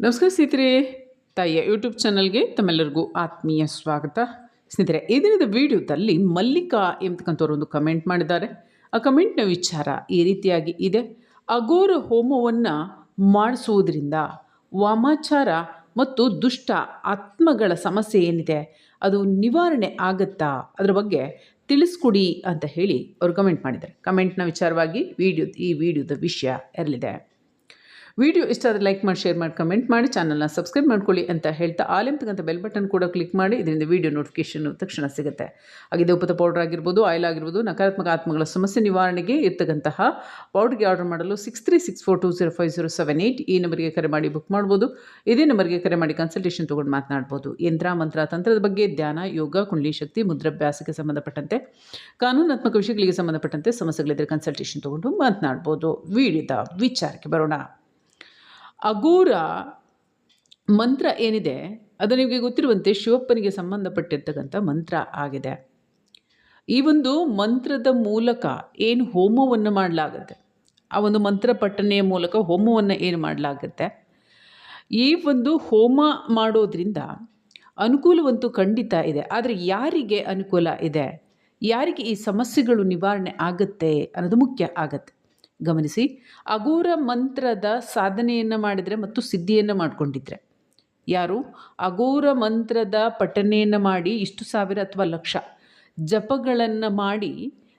ನಮಸ್ಕಾರ ಸ್ನೇಹಿತರೆ, ತಾಯಿಯ ಯೂಟ್ಯೂಬ್ ಚಾನಲ್ಗೆ ತಮ್ಮೆಲ್ಲರಿಗೂ ಆತ್ಮೀಯ ಸ್ವಾಗತ. ಸ್ನೇಹಿತರೆ, ಈ ದಿನದ ವಿಡಿಯೋದಲ್ಲಿ ಮಲ್ಲಿಕಾ ಎಂಬತಕ್ಕಂಥವ್ರು ಒಂದು ಕಮೆಂಟ್ ಮಾಡಿದ್ದಾರೆ. ಆ ಕಮೆಂಟ್ನ ವಿಚಾರ ಈ ರೀತಿಯಾಗಿ ಇದೆ. ಅಘೋರ ಹೋಮವನ್ನು ಮಾಡಿಸುವುದರಿಂದ ವಾಮಾಚಾರ ಮತ್ತು ದುಷ್ಟ ಆತ್ಮಗಳ ಸಮಸ್ಯೆ ಏನಿದೆ, ಅದು ನಿವಾರಣೆ ಆಗುತ್ತಾ? ಅದರ ಬಗ್ಗೆ ತಿಳಿಸ್ಕೊಡಿ ಅಂತ ಹೇಳಿ ಅವರು ಕಮೆಂಟ್ ಮಾಡಿದ್ದಾರೆ. ಕಮೆಂಟ್ನ ವಿಚಾರವಾಗಿ ವಿಡಿಯೋ ಈ ವಿಡಿಯೋದ ವಿಷಯ ಇರಲಿದೆ. ವಿಡಿಯೋ ಇಷ್ಟ ಆದರೆ ಲೈಕ್ ಮಾಡಿ ಶೇರ್ ಮಾಡಿ ಕಮೆಂಟ್ ಮಾಡಿ ಚಾನಲ್ನ ಸಬ್ಸ್ಕ್ರೈಬ್ ಮಾಡ್ಕೊಳ್ಳಿ ಅಂತ ಹೇಳ್ತಾ ಆಲೆಂತಕ್ಕಂಥ ಬೆಲ್ ಬಟನ್ ಕೂಡ ಕ್ಲಿಕ್ ಮಾಡಿ, ಇದರಿಂದ ವಿಡಿಯೋ ನೋಟಿಫಿಕೇಷನ್ ತಕ್ಷಣ ಸಿಗುತ್ತೆ. ಹಾಗೆ ಉಪದ ಪೌಡರ್ ಆಗಿರ್ಬೋದು ಆಯಿಲ್ ಆಗಿರ್ಬೋದು, ನಕಾರಾತ್ಮಕ ಆತ್ಮಗಳ ಸಮಸ್ಯೆ ನಿವಾರಣೆಗೆ ಇರ್ತಕ್ಕಂತಹ ಪೌಡರ್ಗೆ ಆರ್ಡರ್ ಮಾಡಲು six three six four two zero five zero seven eight ಈ ನಂಬರ್ಗೆ ಕರೆ ಮಾಡಿ ಬುಕ್ ಮಾಡ್ಬೋದು. ಇದೇ ನಂಬರ್ಗೆ ಕರೆ ಮಾಡಿ ಕನ್ಸಲ್ಟೇಷನ್ ತೊಗೊಂಡು ಮಾತನಾಡ್ಬೋದು. ಯಂತ್ರ, ಮಂತ್ರ, ತಂತ್ರದ ಬಗ್ಗೆ ಧ್ಯಾನ, ಯೋಗ, ಕುಂಡಲಿ ಶಕ್ತಿ, ಮುದ್ರಾಭ್ಯಾಸಕ್ಕೆ ಸಂಬಂಧಪಟ್ಟಂತೆ, ಕಾನೂನಾತ್ಮಕ ವಿಷಯಗಳಿಗೆ ಸಂಬಂಧಪಟ್ಟಂತೆ ಸಮಸ್ಯೆಗಳಿದ್ದರೆ ಕನ್ಸಲ್ಟೇಷನ್ ತೊಗೊಂಡು ಮಾತನಾಡ್ಬೋದು. ವಿಡಿಯೋದ ವಿಚಾರಕ್ಕೆ ಬರೋಣ. ಅಘೋರ ಮಂತ್ರ ಏನಿದೆ? ಅದು ನಿಮಗೆ ಗೊತ್ತಿರುವಂತೆ ಶಿವಪ್ಪನಿಗೆ ಸಂಬಂಧಪಟ್ಟಿರ್ತಕ್ಕಂಥ ಮಂತ್ರ ಆಗಿದೆ. ಈ ಒಂದು ಮಂತ್ರದ ಮೂಲಕ ಏನು ಹೋಮವನ್ನು ಮಾಡಲಾಗುತ್ತೆ? ಆ ಒಂದು ಮಂತ್ರ ಪಠನೆಯ ಮೂಲಕ ಹೋಮವನ್ನು ಏನು ಮಾಡಲಾಗುತ್ತೆ? ಈ ಒಂದು ಹೋಮ ಮಾಡೋದ್ರಿಂದ ಅನುಕೂಲವಂತೂ ಖಂಡಿತ ಇದೆ. ಆದರೆ ಯಾರಿಗೆ ಅನುಕೂಲ ಇದೆ? ಯಾರಿಗೆ ಈ ಸಮಸ್ಯೆಗಳು ನಿವಾರಣೆ ಆಗುತ್ತೆ ಅನ್ನೋದು ಮುಖ್ಯ ಆಗತ್ತೆ. ಗಮನಿಸಿ. ಅಗೋರ ಮಂತ್ರದ ಸಾಧನೆಯನ್ನು ಮಾಡಿದರೆ ಮತ್ತು ಸಿದ್ಧಿಯನ್ನು ಮಾಡಿಕೊಂಡಿದ್ರೆ. ಯಾರು? ಅಗೋರ ಮಂತ್ರದ ಪಠನೆಯನ್ನು ಮಾಡಿ ಇಷ್ಟು ಸಾವಿರ ಅಥವಾ ಲಕ್ಷ ಜಪಗಳನ್ನು ಮಾಡಿ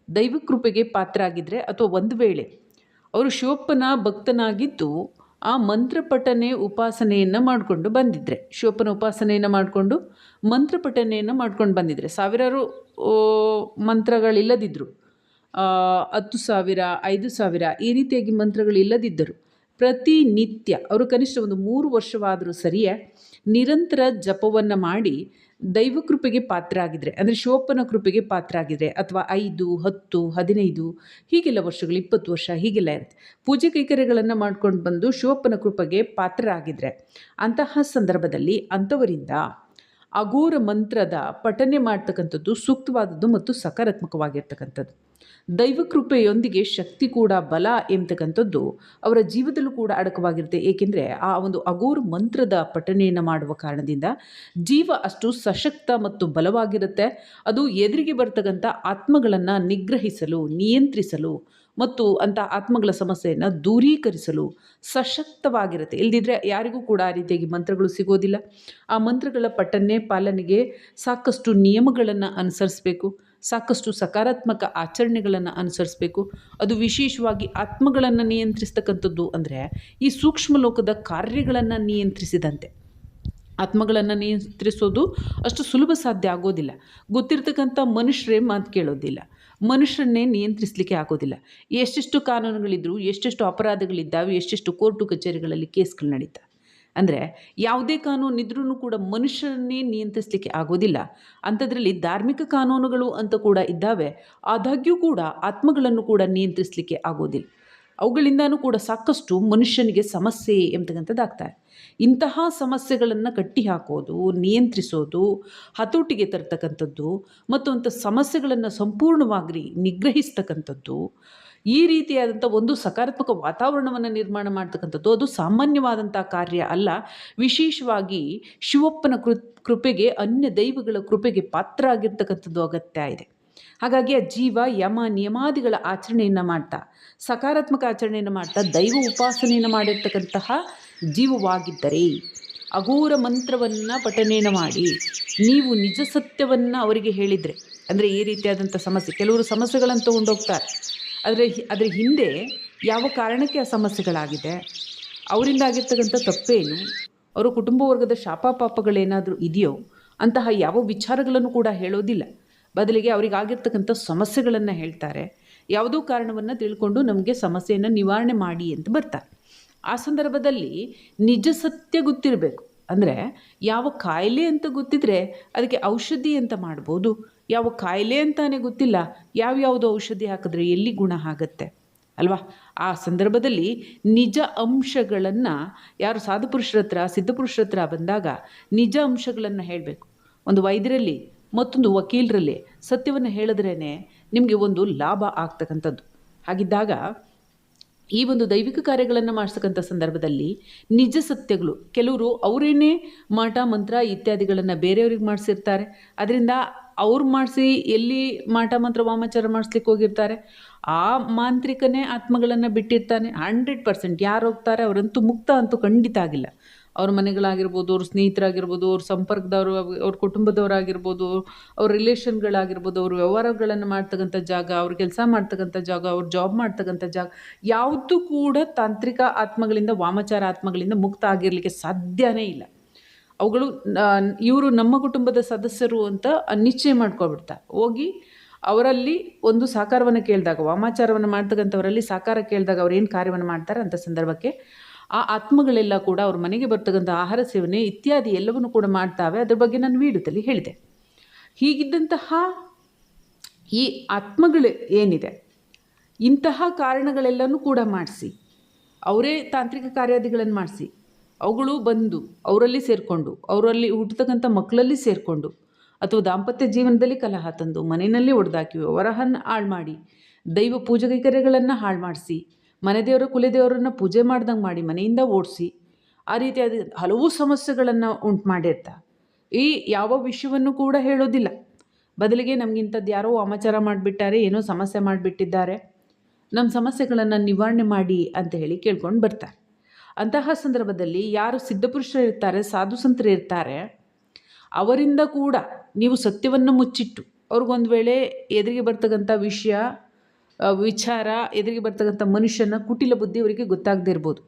ದೈವಕೃಪೆಗೆ ಪಾತ್ರ ಆಗಿದ್ದರೆ ಅಥವಾ ಒಂದು ವೇಳೆ ಅವರು ಶಿವಪ್ಪನ ಭಕ್ತನಾಗಿದ್ದು ಆ ಮಂತ್ರ ಪಠನೆ ಉಪಾಸನೆಯನ್ನು ಮಾಡಿಕೊಂಡು ಬಂದಿದ್ದರೆ ಶಿವಪ್ಪನ ಉಪಾಸನೆಯನ್ನು ಮಾಡಿಕೊಂಡು ಮಂತ್ರ ಪಠನೆಯನ್ನು ಮಾಡ್ಕೊಂಡು ಬಂದಿದ್ದರೆ ಸಾವಿರಾರು ಮಂತ್ರಗಳಿಲ್ಲದಿದ್ದರು ಹತ್ತು ಸಾವಿರ, ಐದು ಸಾವಿರ ಈ ರೀತಿಯಾಗಿ ಮಂತ್ರಗಳು ಇಲ್ಲದಿದ್ದರು ಪ್ರತಿನಿತ್ಯ ಅವರು ಕನಿಷ್ಠ ಒಂದು ಮೂರು ವರ್ಷವಾದರೂ ಸರಿಯೇ ನಿರಂತರ ಜಪವನ್ನು ಮಾಡಿ ದೈವ ಕೃಪೆಗೆ ಪಾತ್ರ ಆಗಿದ್ರೆ ಅಂದರೆ ಶಿವಪ್ಪನ ಕೃಪೆಗೆ ಪಾತ್ರ ಆಗಿದ್ರೆ ಅಥವಾ ಐದು, ಹತ್ತು, ಹದಿನೈದು, ಹೀಗೆಲ್ಲ ವರ್ಷಗಳು, ಇಪ್ಪತ್ತು ವರ್ಷ ಹೀಗೆಲ್ಲ ಇರುತ್ತೆ. ಪೂಜೆ ಕೈಕರ್ಯಗಳನ್ನು ಮಾಡ್ಕೊಂಡು ಬಂದು ಶಿವಪ್ಪನ ಕೃಪೆಗೆ ಪಾತ್ರ ಆಗಿದ್ರೆ ಅಂತಹ ಸಂದರ್ಭದಲ್ಲಿ ಅಂಥವರಿಂದ ಅಘೋರ ಮಂತ್ರದ ಪಠನೆ ಮಾಡ್ತಕ್ಕಂಥದ್ದು ಸೂಕ್ತವಾದದ್ದು ಮತ್ತು ಸಕಾರಾತ್ಮಕವಾಗಿರ್ತಕ್ಕಂಥದ್ದು. ದೈವ ಕೃಪೆಯೊಂದಿಗೆ ಶಕ್ತಿ ಕೂಡ ಬಲ ಎಂಬತಕ್ಕಂಥದ್ದು ಅವರ ಜೀವದಲ್ಲೂ ಕೂಡ ಅಡಕವಾಗಿರುತ್ತೆ. ಏಕೆಂದರೆ ಆ ಒಂದು ಅಘೋರ ಮಂತ್ರದ ಪಠನೆಯನ್ನು ಮಾಡುವ ಕಾರಣದಿಂದ ಜೀವ ಅಷ್ಟು ಸಶಕ್ತ ಮತ್ತು ಬಲವಾಗಿರುತ್ತೆ. ಅದು ಎದುರಿಗೆ ಬರ್ತಕ್ಕಂಥ ಆತ್ಮಗಳನ್ನು ನಿಗ್ರಹಿಸಲು, ನಿಯಂತ್ರಿಸಲು ಮತ್ತು ಅಂತ ಆತ್ಮಗಳ ಸಮಸ್ಯೆಯನ್ನು ದೂರೀಕರಿಸಲು ಸಶಕ್ತವಾಗಿರುತ್ತೆ. ಇಲ್ದಿದ್ರೆ ಯಾರಿಗೂ ಕೂಡ ಆ ರೀತಿಯಾಗಿ ಮಂತ್ರಗಳು ಸಿಗೋದಿಲ್ಲ. ಆ ಮಂತ್ರಗಳ ಪಠನೆ ಪಾಲನೆಗೆ ಸಾಕಷ್ಟು ನಿಯಮಗಳನ್ನು ಅನುಸರಿಸಬೇಕು. ಸಾಕಷ್ಟು ಸಕಾರಾತ್ಮಕ ಆಚರಣೆಗಳನ್ನು ಅನುಸರಿಸಬೇಕು. ಅದು ವಿಶೇಷವಾಗಿ ಆತ್ಮಗಳನ್ನು ನಿಯಂತ್ರಿಸ್ತಕ್ಕಂಥದ್ದು ಅಂದರೆ ಈ ಸೂಕ್ಷ್ಮ ಲೋಕದ ಕಾರ್ಯಗಳನ್ನು ನಿಯಂತ್ರಿಸಿದಂತೆ. ಆತ್ಮಗಳನ್ನು ನಿಯಂತ್ರಿಸೋದು ಅಷ್ಟು ಸುಲಭ ಸಾಧ್ಯ ಆಗೋದಿಲ್ಲ. ಗೊತ್ತಿರ್ತಕ್ಕಂಥ ಮನುಷ್ಯರೇ ಮಾತು ಕೇಳೋದಿಲ್ಲ. ಮನುಷ್ಯರನ್ನೇ ನಿಯಂತ್ರಿಸಲಿಕ್ಕೆ ಆಗೋದಿಲ್ಲ. ಎಷ್ಟೆಷ್ಟು ಕಾನೂನುಗಳಿದ್ದರೂ ಎಷ್ಟೆಷ್ಟು ಅಪರಾಧಗಳಿದ್ದಾವೆ, ಎಷ್ಟೆಷ್ಟು ಕೋರ್ಟು ಕಚೇರಿಗಳಲ್ಲಿ ಕೇಸ್ಗಳು ನಡೀತಾ. ಅಂದರೆ ಯಾವುದೇ ಕಾನೂನು ಇದ್ರೂ ಕೂಡ ಮನುಷ್ಯರನ್ನೇ ನಿಯಂತ್ರಿಸಲಿಕ್ಕೆ ಆಗೋದಿಲ್ಲ. ಅಂಥದ್ರಲ್ಲಿ ಧಾರ್ಮಿಕ ಕಾನೂನುಗಳು ಅಂತ ಕೂಡ ಇದ್ದಾವೆ. ಆದಾಗ್ಯೂ ಕೂಡ ಆತ್ಮಗಳನ್ನು ಕೂಡ ನಿಯಂತ್ರಿಸಲಿಕ್ಕೆ ಆಗೋದಿಲ್ಲ. ಅವುಗಳಿಂದನೂ ಕೂಡ ಸಾಕಷ್ಟು ಮನುಷ್ಯನಿಗೆ ಸಮಸ್ಯೆ ಎಂಬತಕ್ಕಂಥದ್ದಾಗ್ತಾರೆ ಇಂತಹ ಸಮಸ್ಯೆಗಳನ್ನು ಕಟ್ಟಿ ಹಾಕೋದು ನಿಯಂತ್ರಿಸೋದು, ಹತೋಟಿಗೆ ತರ್ತಕ್ಕಂಥದ್ದು ಮತ್ತು ಅಂಥ ಸಮಸ್ಯೆಗಳನ್ನು ಸಂಪೂರ್ಣವಾಗಿ ನಿಗ್ರಹಿಸ್ತಕ್ಕಂಥದ್ದು, ಈ ರೀತಿಯಾದಂಥ ಒಂದು ಸಕಾರಾತ್ಮಕ ವಾತಾವರಣವನ್ನು ನಿರ್ಮಾಣ ಮಾಡ್ತಕ್ಕಂಥದ್ದು ಅದು ಸಾಮಾನ್ಯವಾದಂಥ ಕಾರ್ಯ ಅಲ್ಲ. ವಿಶೇಷವಾಗಿ ಶಿವಪ್ಪನ ಕೃ, ಕೃಪೆಗೆ, ಅನ್ಯ ದೈವಗಳ ಕೃಪೆಗೆ ಪಾತ್ರ ಆಗಿರ್ತಕ್ಕಂಥದ್ದು ಅಗತ್ಯ ಇದೆ. ಹಾಗಾಗಿ ಆ ಜೀವ, ಯಮ, ನಿಯಮಾದಿಗಳ ಆಚರಣೆಯನ್ನು ಮಾಡ್ತಾ, ಸಕಾರಾತ್ಮಕ ಆಚರಣೆಯನ್ನು ಮಾಡ್ತಾ, ದೈವ ಉಪಾಸನೆಯನ್ನು ಮಾಡಿರ್ತಕ್ಕಂತಹ ಜೀವವಾಗಿದ್ದರೆ ಅಘೋರ ಮಂತ್ರವನ್ನು ಪಠನೆಯನ್ನು ಮಾಡಿ, ನೀವು ನಿಜ ಸತ್ಯವನ್ನು ಅವರಿಗೆ ಹೇಳಿದರೆ, ಅಂದರೆ ಈ ರೀತಿಯಾದಂಥ ಸಮಸ್ಯೆ, ಕೆಲವರು ಸಮಸ್ಯೆಗಳನ್ನು ತೊಗೊಂಡೋಗ್ತಾರೆ. ಆದರೆ ಅದರ ಹಿಂದೆ ಯಾವ ಕಾರಣಕ್ಕೆ ಆ ಸಮಸ್ಯೆಗಳಾಗಿದೆ? ಅವರಿಂದ ಆಗಿರ್ತಕ್ಕಂಥ ತಪ್ಪೇನು? ಅವರ ಕುಟುಂಬ ವರ್ಗದ ಶಾಪ ಪಾಪಗಳೇನಾದರೂ ಇದೆಯೋ? ಅಂತಹ ಯಾವ ವಿಚಾರಗಳನ್ನು ಕೂಡ ಹೇಳೋದಿಲ್ಲ. ಬದಲಿಗೆ ಅವರಿಗಾಗಿರ್ತಕ್ಕಂಥ ಸಮಸ್ಯೆಗಳನ್ನು ಹೇಳ್ತಾರೆ. ಯಾವುದೋ ಕಾರಣವನ್ನು ತಿಳ್ಕೊಂಡು ನಮಗೆ ಸಮಸ್ಯೆಯನ್ನು ನಿವಾರಣೆ ಮಾಡಿ ಅಂತ ಬರ್ತಾರೆ. ಆ ಸಂದರ್ಭದಲ್ಲಿ ನಿಜ ಸತ್ಯ ಗೊತ್ತಿರಬೇಕು. ಅಂದರೆ ಯಾವ ಕಾಯಿಲೆ ಅಂತ ಗೊತ್ತಿದ್ರೆ ಅದಕ್ಕೆ ಔಷಧಿ ಅಂತ ಮಾಡ್ಬೋದು. ಯಾವ ಕಾಯಿಲೆ ಅಂತಾನೆ ಗೊತ್ತಿಲ್ಲ. ಯಾವ್ಯಾವುದು ಔಷಧಿ ಹಾಕಿದ್ರೆ ಎಲ್ಲಿ ಗುಣ ಆಗುತ್ತೆ? ಅಲ್ವಾ? ಆ ಸಂದರ್ಭದಲ್ಲಿ ನಿಜ ಅಂಶಗಳನ್ನು ಯಾರು ಸಾಧುಪುರುಷರ ಹತ್ರ ಸಿದ್ಧಪುರುಷರ ಹತ್ರ ಬಂದಾಗ ನಿಜ ಅಂಶಗಳನ್ನು ಹೇಳಬೇಕು. ಒಂದು ವೈದ್ಯರಲ್ಲಿ, ಮತ್ತೊಂದು ವಕೀಲರಲ್ಲಿ ಸತ್ಯವನ್ನು ಹೇಳಿದ್ರೇ ನಿಮಗೆ ಒಂದು ಲಾಭ ಆಗ್ತಕ್ಕಂಥದ್ದು. ಹಾಗಿದ್ದಾಗ ಈ ಒಂದು ದೈವಿಕ ಕಾರ್ಯಗಳನ್ನು ಮಾಡಿಸ್ತಕ್ಕಂಥ ಸಂದರ್ಭದಲ್ಲಿ ನಿಜ ಸತ್ಯಗಳು. ಕೆಲವರು ಅವರೇನೇ ಮಾಟ, ಮಂತ್ರ ಇತ್ಯಾದಿಗಳನ್ನು ಬೇರೆಯವ್ರಿಗೆ ಮಾಡಿಸಿರ್ತಾರೆ. ಅದರಿಂದ ಅವ್ರು ಮಾಡಿಸಿ ಎಲ್ಲಿ ಮಾಟ, ಮಂತ್ರ, ವಾಮಾಚಾರ ಮಾಡಿಸ್ಲಿಕ್ಕೆ ಹೋಗಿರ್ತಾರೆ. ಆ ಮಾಂತ್ರಿಕನೇ ಆತ್ಮಗಳನ್ನು ಬಿಟ್ಟಿರ್ತಾನೆ. ಹಂಡ್ರೆಡ್ ಪರ್ಸೆಂಟ್ ಯಾರು ಹೋಗ್ತಾರೆ ಅವರಂತೂ ಮುಕ್ತ ಅಂತೂ ಖಂಡಿತ ಆಗಿಲ್ಲ. ಅವ್ರ ಮನೆಗಳಾಗಿರ್ಬೋದು, ಅವ್ರ ಸ್ನೇಹಿತರಾಗಿರ್ಬೋದು, ಅವ್ರ ಸಂಪರ್ಕದವರು, ಅವ್ರ ಕುಟುಂಬದವರಾಗಿರ್ಬೋದು, ಅವ್ರ ರಿಲೇಷನ್ಗಳಾಗಿರ್ಬೋದು ಅವ್ರ ವ್ಯವಹಾರಗಳನ್ನು ಮಾಡ್ತಕ್ಕಂಥ ಜಾಗ, ಅವ್ರ ಕೆಲಸ ಮಾಡ್ತಕ್ಕಂಥ ಜಾಗ, ಅವ್ರ ಜಾಬ್ ಮಾಡ್ತಕ್ಕಂಥ ಜಾಗ, ಯಾವುದು ಕೂಡ ತಾಂತ್ರಿಕ ಆತ್ಮಗಳಿಂದ, ವಾಮಚಾರ ಆತ್ಮಗಳಿಂದ ಮುಕ್ತ ಆಗಿರಲಿಕ್ಕೆ ಸಾಧ್ಯನೇ ಇಲ್ಲ. ಅವುಗಳು ಇವರು ನಮ್ಮ ಕುಟುಂಬದ ಸದಸ್ಯರು ಅಂತ ನಿಶ್ಚಯ ಮಾಡ್ಕೊಬಿಡ್ತಾರೆ ಹೋಗಿ ಅವರಲ್ಲಿ ಒಂದು ಸಾಕಾರವನ್ನು ಕೇಳಿದಾಗ, ವಾಮಾಚಾರವನ್ನು ಮಾಡ್ತಕ್ಕಂಥವರಲ್ಲಿ ಸಾಕಾರ ಕೇಳಿದಾಗ ಅವ್ರು ಏನು ಕಾರ್ಯವನ್ನು ಮಾಡ್ತಾರೆ ಅಂಥ ಸಂದರ್ಭಕ್ಕೆ ಆ ಆತ್ಮಗಳೆಲ್ಲ ಕೂಡ ಅವ್ರ ಮನೆಗೆ ಬರ್ತಕ್ಕಂಥ ಆಹಾರ ಸೇವನೆ ಇತ್ಯಾದಿ ಎಲ್ಲವನ್ನು ಕೂಡ ಮಾಡ್ತಾವೆ. ಅದ್ರ ಬಗ್ಗೆ ನಾನು ವೀಡಿಯೋದಲ್ಲಿ ಹೇಳಿದೆ. ಹೀಗಿದ್ದಂತಹ ಈ ಆತ್ಮಗಳು ಏನಿದೆ? ಇಂತಹ ಕಾರಣಗಳೆಲ್ಲನೂ ಕೂಡ ಮಾಡಿಸಿ. ಅವರೇ ತಾಂತ್ರಿಕ ಕಾರ್ಯಾದಿಗಳನ್ನು ಮಾಡಿಸಿ. ಅವುಗಳು ಬಂದು ಅವರಲ್ಲಿ ಸೇರಿಕೊಂಡು, ಅವರಲ್ಲಿ ಹುಟ್ಟತಕ್ಕಂಥ ಮಕ್ಕಳಲ್ಲಿ ಸೇರಿಕೊಂಡು, ಅಥವಾ ದಾಂಪತ್ಯ ಜೀವನದಲ್ಲಿ ಕಲಹ ತಂದು ಮನೆಯಲ್ಲಿ ಒಡೆದಾಕಿ ವರಹನ್ನು ಹಾಳು ಮಾಡಿ ದೈವ ಪೂಜೆ ಕೈಕರ್ಯಗಳನ್ನು ಹಾಳು ಮಾಡಿಸಿ ಮನೆ ದೇವರು ಕುಲದೇವರನ್ನು ಪೂಜೆ ಮಾಡ್ದಂಗೆ ಮಾಡಿ ಮನೆಯಿಂದ ಓಡಿಸಿ ಆ ರೀತಿಯಾದ ಹಲವು ಸಮಸ್ಯೆಗಳನ್ನು ಉಂಟು ಮಾಡಿರ್ತಾ. ಈ ಯಾವ ವಿಷಯವನ್ನು ಕೂಡ ಹೇಳೋದಿಲ್ಲ. ಬದಲಿಗೆ ನಮಗಿಂಥದ್ದು ಯಾರೋ ವಾಮಾಚಾರ ಮಾಡಿಬಿಟ್ಟಾರೆ, ಏನೋ ಸಮಸ್ಯೆ ಮಾಡಿಬಿಟ್ಟಿದ್ದಾರೆ. ನಮ್ಮ ಸಮಸ್ಯೆಗಳನ್ನು ನಿವಾರಣೆ ಮಾಡಿ ಅಂತ ಹೇಳಿ ಕೇಳ್ಕೊಂಡು ಬರ್ತಾರೆ. ಅಂತಹ ಸಂದರ್ಭದಲ್ಲಿ ಯಾರು ಸಿದ್ಧಪುರುಷರು ಇರ್ತಾರೆ, ಸಾಧು ಸಂತರು ಇರ್ತಾರೆ, ಅವರಿಂದ ಕೂಡ ನೀವು ಸತ್ಯವನ್ನು ಮುಚ್ಚಿಟ್ಟು ಅವ್ರಿಗೊಂದು ವೇಳೆ ಎದುರಿಗೆ ಬರ್ತಕ್ಕಂಥ ವಿಷಯ ವಿಚಾರ, ಎದುರಿಗೆ ಬರ್ತಕ್ಕಂಥ ಮನುಷ್ಯನ ಕುಟಿಲ ಬುದ್ಧಿ ಅವರಿಗೆ ಗೊತ್ತಾಗದೇ ಇರ್ಬೋದು.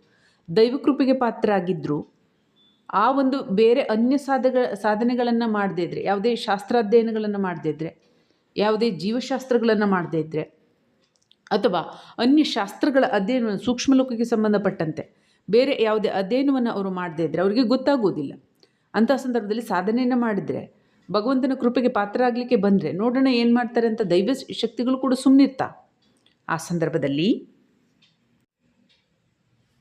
ದೈವಕೃಪೆಗೆ ಪಾತ್ರ ಆಗಿದ್ದರು ಆ ಒಂದು ಬೇರೆ ಅನ್ಯ ಸಾಧ ಸಾಧನೆಗಳನ್ನು ಮಾಡದೇ ಇದ್ದರೆ ಯಾವುದೇ ಶಾಸ್ತ್ರಾಧ್ಯಯನಗಳನ್ನು ಮಾಡದೇ ಇದ್ದರೆ ಯಾವುದೇ ಜೀವಶಾಸ್ತ್ರಗಳನ್ನು ಮಾಡದೇ ಇದ್ದರೆ ಅಥವಾ ಅನ್ಯ ಶಾಸ್ತ್ರಗಳ ಅಧ್ಯಯನ, ಸೂಕ್ಷ್ಮ ಲೋಕಕ್ಕೆ ಸಂಬಂಧಪಟ್ಟಂತೆ ಬೇರೆ ಯಾವುದೇ ಅಧ್ಯಯನವನ್ನು ಅವರು ಮಾಡದೇ ಇದ್ದರೆ ಅವರಿಗೆ ಗೊತ್ತಾಗೋದಿಲ್ಲ. ಅಂತಹ ಸಂದರ್ಭದಲ್ಲಿ ಸಾಧನೆಯನ್ನು ಮಾಡಿದರೆ, ಭಗವಂತನ ಕೃಪೆಗೆ ಪಾತ್ರ ಆಗಲಿಕ್ಕೆ ಬಂದರೆ ನೋಡೋಣ ಏನು ಮಾಡ್ತಾರೆ ಅಂತ ದೈವ ಶಕ್ತಿಗಳು ಕೂಡ ಸುಮ್ಮನಿರ್ತಾ ಆ ಸಂದರ್ಭದಲ್ಲಿ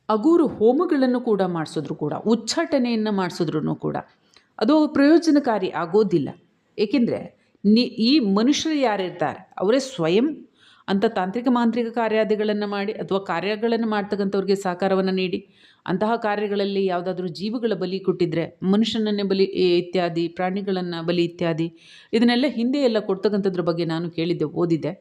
ಅಗೂರು ಹೋಮಗಳನ್ನು ಕೂಡ ಮಾಡಿಸಿದ್ರು ಕೂಡ ಉಚ್ಚಾಟನೆಯನ್ನು ಮಾಡಿಸಿದ್ರು ಕೂಡ. ಅದು ಪ್ರಯೋಜನಕಾರಿ ಆಗೋದಿಲ್ಲ. ಏಕೆಂದರೆ ನಿ, ಈ ಮನುಷ್ಯರು ಯಾರಿರ್ತಾರೆ? ಅವರೇ ಸ್ವಯಂ ಅಂಥ ತಾಂತ್ರಿಕ ಮಾಂತ್ರಿಕ ಕಾರ್ಯಾದಿಗಳನ್ನು ಮಾಡಿ ಅಥವಾ ಕಾರ್ಯಗಳನ್ನು ಮಾಡ್ತಕ್ಕಂಥವ್ರಿಗೆ ಸಹಕಾರವನ್ನು ನೀಡಿ, ಅಂತಹ ಕಾರ್ಯಗಳಲ್ಲಿ ಯಾವುದಾದ್ರೂ ಜೀವಗಳ ಬಲಿ ಕೊಟ್ಟಿದ್ರೆ, ಮನುಷ್ಯನನ್ನೇ ಬಲಿ ಇತ್ಯಾದಿ, ಪ್ರಾಣಿಗಳನ್ನು ಬಲಿ ಇತ್ಯಾದಿ, ಇದನ್ನೆಲ್ಲ ಹಿಂದೆ ಎಲ್ಲ ಕೊಡ್ತಕ್ಕಂಥದ್ರ ಬಗ್ಗೆ ನಾನು ಕೇಳಿದ್ದೆ, ಓದಿದ್ದೆ.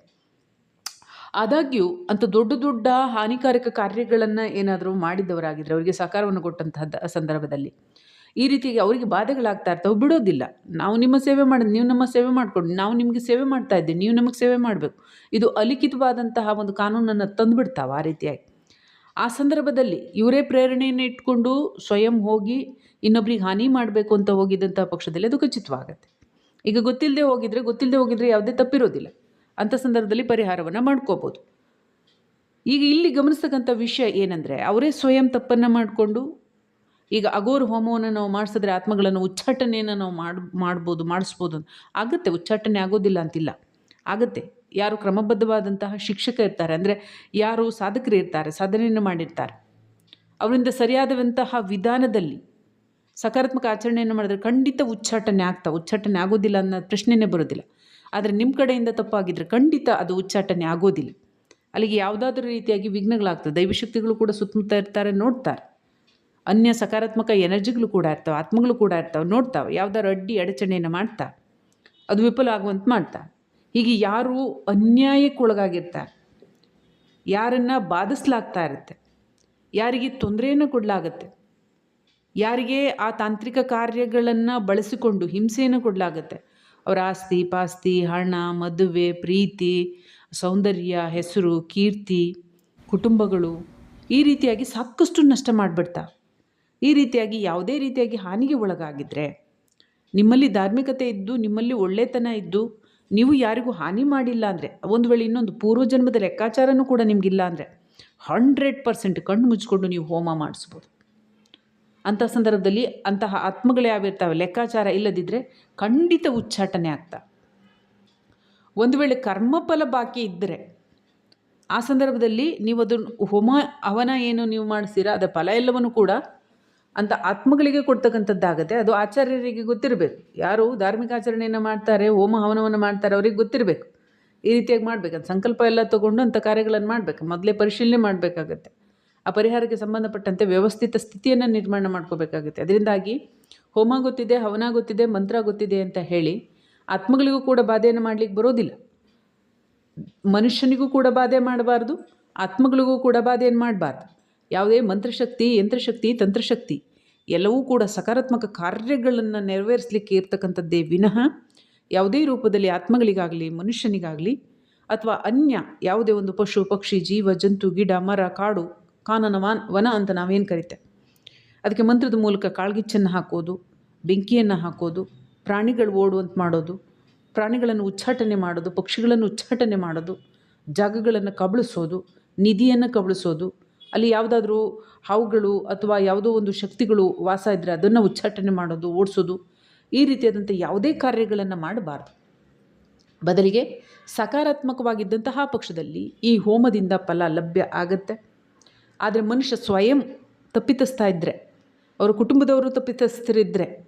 ಆದಾಗ್ಯೂ ಅಂತ ದೊಡ್ಡ ದೊಡ್ಡ ಹಾನಿಕಾರಕ ಕಾರ್ಯಗಳನ್ನು ಏನಾದರೂ ಮಾಡಿದ್ದವರಾಗಿದ್ದರೆ ಅವರಿಗೆ ಸಹಕಾರವನ್ನು ಕೊಟ್ಟಂತಹ ಸಂದರ್ಭದಲ್ಲಿ ಈ ರೀತಿಯಾಗಿ ಅವರಿಗೆ ಬಾಧೆಗಳಾಗ್ತಾ ಇರ್ತಾವೆ, ಬಿಡೋದಿಲ್ಲ. ನಾವು ನಿಮ್ಮ ಸೇವೆ ಮಾಡೋದು, ನೀವು ನಮ್ಮ ಸೇವೆ ಮಾಡಿಕೊಂಡು, ನಾವು ನಿಮಗೆ ಸೇವೆ ಮಾಡ್ತಾ ಇದ್ದೀವಿ, ನೀವು ನಮಗೆ ಸೇವೆ ಮಾಡಬೇಕು. ಇದು ಅಲಿಖಿತವಾದಂತಹ ಒಂದು ಕಾನೂನನ್ನು ತಂದುಬಿಡ್ತಾವೆ ಆ ರೀತಿಯಾಗಿ. ಆ ಸಂದರ್ಭದಲ್ಲಿ ಇವರೇ ಪ್ರೇರಣೆಯನ್ನು ಇಟ್ಕೊಂಡು ಸ್ವಯಂ ಹೋಗಿ ಇನ್ನೊಬ್ರಿಗೆ ಹಾನಿ ಮಾಡಬೇಕು ಅಂತ ಹೋಗಿದ್ದಂಥ ಪಕ್ಷದಲ್ಲಿ ಅದು ಖಚಿತವಾಗುತ್ತೆ. ಈಗ ಗೊತ್ತಿಲ್ಲದೆ ಹೋಗಿದ್ರೆ ಗೊತ್ತಿಲ್ಲದೆ ಹೋಗಿದ್ರೆ ಯಾವುದೇ ತಪ್ಪಿರೋದಿಲ್ಲ. ಅಂಥ ಸಂದರ್ಭದಲ್ಲಿ ಪರಿಹಾರವನ್ನು ಮಾಡ್ಕೋಬೋದು. ಈಗ ಇಲ್ಲಿ ಗಮನಿಸ್ತಕ್ಕಂಥ ವಿಷಯ ಏನಂದರೆ ಅವರೇ ಸ್ವಯಂ ತಪ್ಪನ್ನು ಮಾಡಿಕೊಂಡು, ಈಗ ಅಗೋರ್ ಹೋಮವನ್ನು ನಾವು ಮಾಡಿಸಿದ್ರೆ ಆತ್ಮಗಳನ್ನು ಉಚ್ಚಾಟನೆಯನ್ನು ನಾವು ಮಾಡಿ, ಮಾಡ್ಬೋದು, ಮಾಡಿಸ್ಬೋದು. ಆಗುತ್ತೆ ಉಚ್ಚಾಟನೆ ಆಗೋದಿಲ್ಲ ಅಂತಿಲ್ಲ. ಆಗುತ್ತೆ. ಯಾರು ಕ್ರಮಬದ್ಧವಾದಂತಹ ಶಿಕ್ಷಕ ಇರ್ತಾರೆ, ಅಂದರೆ ಯಾರು ಸಾಧಕರು ಇರ್ತಾರೆ, ಸಾಧನೆಯನ್ನು ಮಾಡಿರ್ತಾರೆ. ಅವರಿಂದ ಸರಿಯಾದಂತಹ ವಿಧಾನದಲ್ಲಿ ಸಕಾರಾತ್ಮಕ ಆಚರಣೆಯನ್ನು ಮಾಡಿದ್ರೆ ಖಂಡಿತ ಉಚ್ಚಾಟನೆ ಆಗ್ತಾ ಉಚ್ಚಾಟನೆ ಆಗೋದಿಲ್ಲ ಅನ್ನೋ ಪ್ರಶ್ನೆನೇ ಬರೋದಿಲ್ಲ. ಆದರೆ ನಿಮ್ಮ ಕಡೆಯಿಂದ ತಪ್ಪಾಗಿದ್ದರೆ ಖಂಡಿತ ಅದು ಉಚ್ಚಾಟನೆ ಆಗೋದಿಲ್ಲ. ಅಲ್ಲಿಗೆ ಯಾವುದಾದ್ರೂ ರೀತಿಯಾಗಿ ವಿಘ್ನಗಳಾಗ್ತದೆ. ದೈವಶಕ್ತಿಗಳು ಕೂಡ ಸುತ್ತಮುತ್ತ ಇರ್ತಾರೆ, ನೋಡ್ತಾರೆ. ಅನ್ಯ ಸಕಾರಾತ್ಮಕ ಎನರ್ಜಿಗಳು ಕೂಡ ಇರ್ತವೆ, ಆತ್ಮಗಳು ಕೂಡ ಇರ್ತವೆ, ನೋಡ್ತಾವೆ. ಯಾವ್ದಾದ್ರು ಅಡ್ಡಿ ಅಡಚಣೆಯನ್ನು ಮಾಡ್ತಾ ಅದು ವಿಫಲ ಆಗುವಂತ ಮಾಡ್ತಾ ಹೀಗೆ ಯಾರು ಅನ್ಯಾಯಕ್ಕೊಳಗಾಗಿರ್ತಾರೆ ಯಾರನ್ನು ಬಾಧಿಸ್ಲಾಗ್ತಾ ಇರುತ್ತೆ. ಯಾರಿಗೆ ತೊಂದರೆಯನ್ನು ಕೊಡಲಾಗತ್ತೆ. ಯಾರಿಗೆ ಆ ತಾಂತ್ರಿಕ ಕಾರ್ಯಗಳನ್ನು ಬಳಸಿಕೊಂಡು ಹಿಂಸೆಯನ್ನು ಕೊಡಲಾಗತ್ತೆ. ಅವರ ಆಸ್ತಿ ಪಾಸ್ತಿ, ಹಣ, ಮದುವೆ, ಪ್ರೀತಿ, ಸೌಂದರ್ಯ, ಹೆಸರು, ಕೀರ್ತಿ, ಕುಟುಂಬಗಳು ಈ ರೀತಿಯಾಗಿ ಸಾಕಷ್ಟು ನಷ್ಟ ಮಾಡಿಬಿಡ್ತಾ. ಈ ರೀತಿಯಾಗಿ ಯಾವುದೇ ರೀತಿಯಾಗಿ ಹಾನಿಗೆ ಒಳಗಾಗಿದ್ದರೆ ನಿಮ್ಮಲ್ಲಿ ಧಾರ್ಮಿಕತೆ ಇದ್ದು, ನಿಮ್ಮಲ್ಲಿ ಒಳ್ಳೆತನ ಇದ್ದು, ನೀವು ಯಾರಿಗೂ ಹಾನಿ ಮಾಡಿಲ್ಲ ಅಂದರೆ, ಒಂದು ವೇಳೆ ಇನ್ನೊಂದು ಪೂರ್ವಜನ್ಮದ ಲೆಕ್ಕಾಚಾರನೂ ಕೂಡ ನಿಮಗಿಲ್ಲ ಅಂದರೆ ಹಂಡ್ರೆಡ್ ಪರ್ಸೆಂಟ್ ಕಣ್ಣು ಮುಚ್ಕೊಂಡು ನೀವು ಹೋಮ ಮಾಡಿಸ್ಬೋದು. ಅಂಥ ಸಂದರ್ಭದಲ್ಲಿ ಅಂತಹ ಆತ್ಮಗಳು ಯಾವಿರ್ತಾವೆ ಲೆಕ್ಕಾಚಾರ ಇಲ್ಲದಿದ್ದರೆ ಖಂಡಿತ ಉಚ್ಚಾಟನೆ ಆಗ್ತಾ. ಒಂದು ವೇಳೆ ಕರ್ಮಫಲ ಬಾಕಿ ಇದ್ದರೆ ಆ ಸಂದರ್ಭದಲ್ಲಿ ನೀವು ಅದನ್ನು ಹೋಮ, ಹವನ ಏನು ನೀವು ಮಾಡಿಸ್ತೀರಾ ಅದರ ಫಲ ಎಲ್ಲವನ್ನು ಕೂಡ ಅಂತ ಆತ್ಮಗಳಿಗೆ ಕೊಡ್ತಕ್ಕಂಥದ್ದಾಗತ್ತೆ. ಅದು ಆಚಾರ್ಯರಿಗೆ ಗೊತ್ತಿರಬೇಕು. ಯಾರು ಧಾರ್ಮಿಕ ಆಚರಣೆಯನ್ನು ಮಾಡ್ತಾರೆ, ಹೋಮ, ಹವನವನ್ನು ಮಾಡ್ತಾರೆ, ಅವ್ರಿಗೆ ಗೊತ್ತಿರಬೇಕು. ಈ ರೀತಿಯಾಗಿ ಮಾಡಬೇಕು. ಸಂಕಲ್ಪ ಎಲ್ಲ ತೊಗೊಂಡು ಅಂಥ ಕಾರ್ಯಗಳನ್ನು ಮಾಡಬೇಕು. ಮೊದಲೇ ಪರಿಶೀಲನೆ ಮಾಡಬೇಕಾಗತ್ತೆ. ಆ ಪರಿಹಾರಕ್ಕೆ ಸಂಬಂಧಪಟ್ಟಂತೆ ವ್ಯವಸ್ಥಿತ ಸ್ಥಿತಿಯನ್ನು ನಿರ್ಮಾಣ ಮಾಡ್ಕೋಬೇಕಾಗುತ್ತೆ. ಅದರಿಂದಾಗಿ ಹೋಮ ಗೊತ್ತಿದೆ ಹವನ ಗೊತ್ತಿದೆ ಮಂತ್ರ ಗೊತ್ತಿದೆ ಅಂತ ಹೇಳಿ ಆತ್ಮಗಳಿಗೂ ಕೂಡ ಬಾಧೆಯನ್ನು ಮಾಡಲಿಕ್ಕೆ ಬರೋದಿಲ್ಲ. ಮನುಷ್ಯನಿಗೂ ಕೂಡ ಬಾಧೆ ಮಾಡಬಾರ್ದು, ಆತ್ಮಗಳಿಗೂ ಕೂಡ ಬಾಧೆಯನ್ನು ಮಾಡಬಾರ್ದು. ಯಾವುದೇ ಮಂತ್ರಶಕ್ತಿ, ಯಂತ್ರಶಕ್ತಿ, ತಂತ್ರಶಕ್ತಿ ಎಲ್ಲವೂ ಕೂಡ ಸಕಾರಾತ್ಮಕ ಕಾರ್ಯಗಳನ್ನು ನೆರವೇರಿಸಲಿಕ್ಕೆ ಇರ್ತಕ್ಕಂಥದ್ದೇ ವಿನಃ ಯಾವುದೇ ರೂಪದಲ್ಲಿ ಆತ್ಮಗಳಿಗಾಗಲಿ, ಮನುಷ್ಯನಿಗಾಗಲಿ ಅಥವಾ ಅನ್ಯ ಯಾವುದೇ ಒಂದು ಪಶು, ಪಕ್ಷಿ, ಜೀವ, ಜಂತು, ಗಿಡ, ಮರ, ಕಾಡು ಕಾನನ ವಾನ್ ವನ ಅಂತ ನಾವೇನು ಕರಿತೇವೆ? ಅದಕ್ಕೆ ಮಂತ್ರದ ಮೂಲಕ ಕಾಳ್ಗಿಚ್ಚನ್ನು ಹಾಕೋದು, ಬೆಂಕಿಯನ್ನು ಹಾಕೋದು, ಪ್ರಾಣಿಗಳು ಓಡುವಂತ ಮಾಡೋದು, ಪ್ರಾಣಿಗಳನ್ನು ಉಚ್ಚಾಟನೆ ಮಾಡೋದು, ಪಕ್ಷಿಗಳನ್ನು ಉಚ್ಚಾಟನೆ ಮಾಡೋದು, ಜಾಗಗಳನ್ನು ಕಬಳಿಸೋದು, ನಿಧಿಯನ್ನು ಕಬಳಿಸೋದು, ಅಲ್ಲಿ ಯಾವುದಾದ್ರೂ ಹಾವುಗಳು ಅಥವಾ ಯಾವುದೋ ಒಂದು ಶಕ್ತಿಗಳು ವಾಸ ಇದ್ದರೆ ಅದನ್ನು ಉಚ್ಚಾಟನೆ ಮಾಡೋದು, ಓಡಿಸೋದು, ಈ ರೀತಿಯಾದಂಥ ಯಾವುದೇ ಕಾರ್ಯಗಳನ್ನು ಮಾಡಬಾರ್ದು. ಬದಲಿಗೆ ಸಕಾರಾತ್ಮಕವಾಗಿದ್ದಂತಹ ಪಕ್ಷದಲ್ಲಿ ಈ ಹೋಮದಿಂದ ಫಲ ಲಭ್ಯ ಆಗತ್ತೆ. ಆದರೆ ಮನುಷ್ಯ ಸ್ವಯಂ ತಪ್ಪಿತಸ್ತಾ ಇದ್ದರೆ ಅವರ ಕುಟುಂಬದವರು ತಪ್ಪಿತಸ್ಥರಿದ್ದರೆ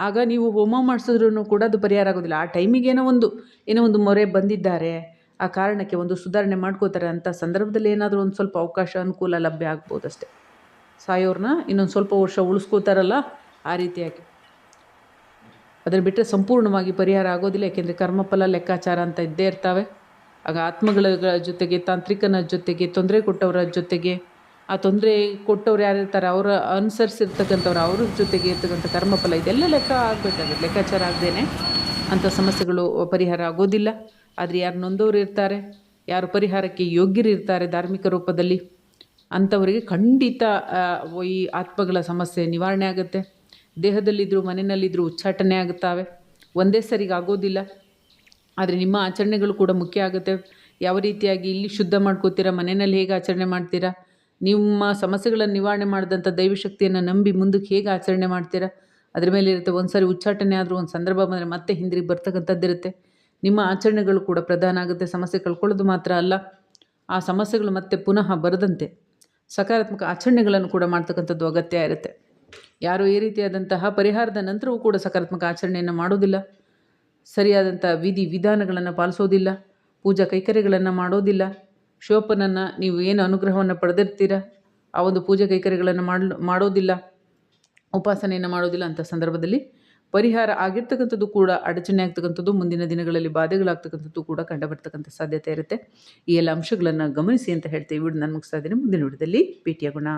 ಆಗ ನೀವು ಹೋಮ ಮಾಡಿಸಿದ್ರೂ ಕೂಡ ಅದು ಪರಿಹಾರ ಆಗೋದಿಲ್ಲ. ಆ ಟೈಮಿಗೆ ಏನೋ ಒಂದು ಏನೋ ಒಂದು ಮೊರೆ ಬಂದಿದ್ದಾರೆ. ಆ ಕಾರಣಕ್ಕೆ ಒಂದು ಸುಧಾರಣೆ ಮಾಡ್ಕೋತಾರೆ ಅಂತ ಸಂದರ್ಭದಲ್ಲಿ ಏನಾದರೂ ಒಂದು ಸ್ವಲ್ಪ ಅವಕಾಶ, ಅನುಕೂಲ ಲಭ್ಯ ಆಗ್ಬೋದು ಅಷ್ಟೇ. ಸಾಯೋರನ್ನ ಇನ್ನೊಂದು ಸ್ವಲ್ಪ ವರ್ಷ ಉಳಿಸ್ಕೋತಾರಲ್ಲ, ಆ ರೀತಿಯಾಗಿ. ಅದರ ಬಿಟ್ಟರೆ ಸಂಪೂರ್ಣವಾಗಿ ಪರಿಹಾರ ಆಗೋದಿಲ್ಲ, ಯಾಕೆಂದರೆ ಕರ್ಮಫಲ, ಲೆಕ್ಕಾಚಾರ ಅಂತ ಇದ್ದೇ ಇರ್ತವೆ. ಆಗ ಆತ್ಮಗಳ ಜೊತೆಗೆ, ತಾಂತ್ರಿಕನ ಜೊತೆಗೆ, ತೊಂದರೆ ಕೊಟ್ಟವರ ಜೊತೆಗೆ ತೊಂದರೆ ಕೊಟ್ಟವ್ರು ಯಾರಿರ್ತಾರೆ ಅವರ ಅನುಸರಿಸಿರ್ತಕ್ಕಂಥವ್ರು ಅವ್ರ ಜೊತೆಗೆ ಇರ್ತಕ್ಕಂಥ ಕರ್ಮಫಲ ಇದೆಲ್ಲ ಲೆಕ್ಕ ಆಗಬೇಕಾಗುತ್ತೆ ಲೆಕ್ಕಾಚಾರ ಆಗದೇನೆ ಅಂಥ ಸಮಸ್ಯೆಗಳು ಪರಿಹಾರ ಆಗೋದಿಲ್ಲ. ಆದರೆ ಯಾರು ನೊಂದವರು ಇರ್ತಾರೆ ಯಾರು ಪರಿಹಾರಕ್ಕೆ ಯೋಗ್ಯರಿರ್ತಾರೆ ಧಾರ್ಮಿಕ ರೂಪದಲ್ಲಿ ಅಂಥವರಿಗೆ ಖಂಡಿತ ಆ, ಈ ಆತ್ಮಗಳ ಸಮಸ್ಯೆ ನಿವಾರಣೆ ಆಗುತ್ತೆ. ದೇಹದಲ್ಲಿದ್ದರೂ ಮನೆಯಲ್ಲಿದ್ದರೂ ಉಚ್ಚಾಟನೆ ಆಗುತ್ತವೆ ಒಂದೇ ಸರಿಗೆ ಆಗೋದಿಲ್ಲ. ಆದರೆ ನಿಮ್ಮ ಆಚರಣೆಗಳು ಕೂಡ ಮುಖ್ಯ ಆಗುತ್ತೆ. ಯಾವ ರೀತಿಯಾಗಿ ಇಲ್ಲಿ ಶುದ್ಧ ಮಾಡ್ಕೋತೀರಾ ಮನೆಯಲ್ಲಿ ಹೇಗೆ ಆಚರಣೆ ಮಾಡ್ತೀರಾ ನಿಮ್ಮ ಸಮಸ್ಯೆಗಳನ್ನು ನಿವಾರಣೆ ಮಾಡಿದಂಥ ದೈವಶಕ್ತಿಯನ್ನು ನಂಬಿ ಮುಂದಕ್ಕೆ ಹೇಗೆ ಆಚರಣೆ ಮಾಡ್ತೀರಾ? ಅದ್ರ ಮೇಲೆ ಇರುತ್ತೆ ಒಂದು ಸಾರಿ ಉಚ್ಚಾಟನೆ ಆದರೂ ಒಂದು ಸಂದರ್ಭ ಬಂದರೆ ಮತ್ತೆ ಹಿಂದಿರುಗಿ ಬರ್ತಕ್ಕಂಥದ್ದಿರುತ್ತೆ ನಿಮ್ಮ ಆಚರಣೆಗಳು ಕೂಡ ಪ್ರಧಾನ ಆಗುತ್ತೆ ಸಮಸ್ಯೆ ಕಳ್ಕೊಳ್ಳೋದು ಮಾತ್ರ ಅಲ್ಲ, ಆ ಸಮಸ್ಯೆಗಳು ಮತ್ತೆ ಪುನಃ ಬರದಂತೆ ಸಕಾರಾತ್ಮಕ ಆಚರಣೆಗಳನ್ನು ಕೂಡ ಮಾಡ್ತಕ್ಕಂಥದ್ದು ಅಗತ್ಯ ಇರುತ್ತೆ. ಯಾರು ಈ ರೀತಿಯಾದಂತಹ ಪರಿಹಾರದ ನಂತರವೂ ಕೂಡ ಸಕಾರಾತ್ಮಕ ಆಚರಣೆಯನ್ನು ಮಾಡೋದಿಲ್ಲ. ಸರಿಯಾದಂಥ ವಿಧಿ ವಿಧಾನಗಳನ್ನು ಪಾಲಿಸೋದಿಲ್ಲ, ಪೂಜಾ ಕೈಕರ್ಯಗಳನ್ನು ಮಾಡೋದಿಲ್ಲ. ಶಿವಪ್ಪನನ್ನು ನೀವು ಏನು ಅನುಗ್ರಹವನ್ನು ಪಡೆದಿರ್ತೀರ? ಆ ಒಂದು ಪೂಜೆ ಕೈಕರ್ಯಗಳನ್ನು ಮಾಡಲು ಮಾಡೋದಿಲ್ಲ, ಉಪಾಸನೆಯನ್ನು ಮಾಡೋದಿಲ್ಲ ಅಂಥ ಸಂದರ್ಭದಲ್ಲಿ ಪರಿಹಾರ ಆಗಿರ್ತಕ್ಕಂಥದ್ದು ಕೂಡ, ಅಡಚಣೆ ಆಗ್ತಕ್ಕಂಥದ್ದು ಮುಂದಿನ ದಿನಗಳಲ್ಲಿ ಬಾಧೆಗಳಾಗ್ತಕ್ಕಂಥದ್ದು ಕೂಡ ಕಂಡುಬರ್ತಕ್ಕಂಥ ಸಾಧ್ಯತೆ ಇರುತ್ತೆ. ಈ ಎಲ್ಲ ಅಂಶಗಳನ್ನು ಗಮನಿಸಿ ಅಂತ ಹೇಳ್ತೀವಿ ವಿಡಿಯೋ ನಾನು ಮುಗಿಸ್ತಾ ಇದ್ದೀನಿ. ಮುಂದಿನ ವಿಡಿಯೋದಲ್ಲಿ ಭೇಟಿಯಾಗೋಣ.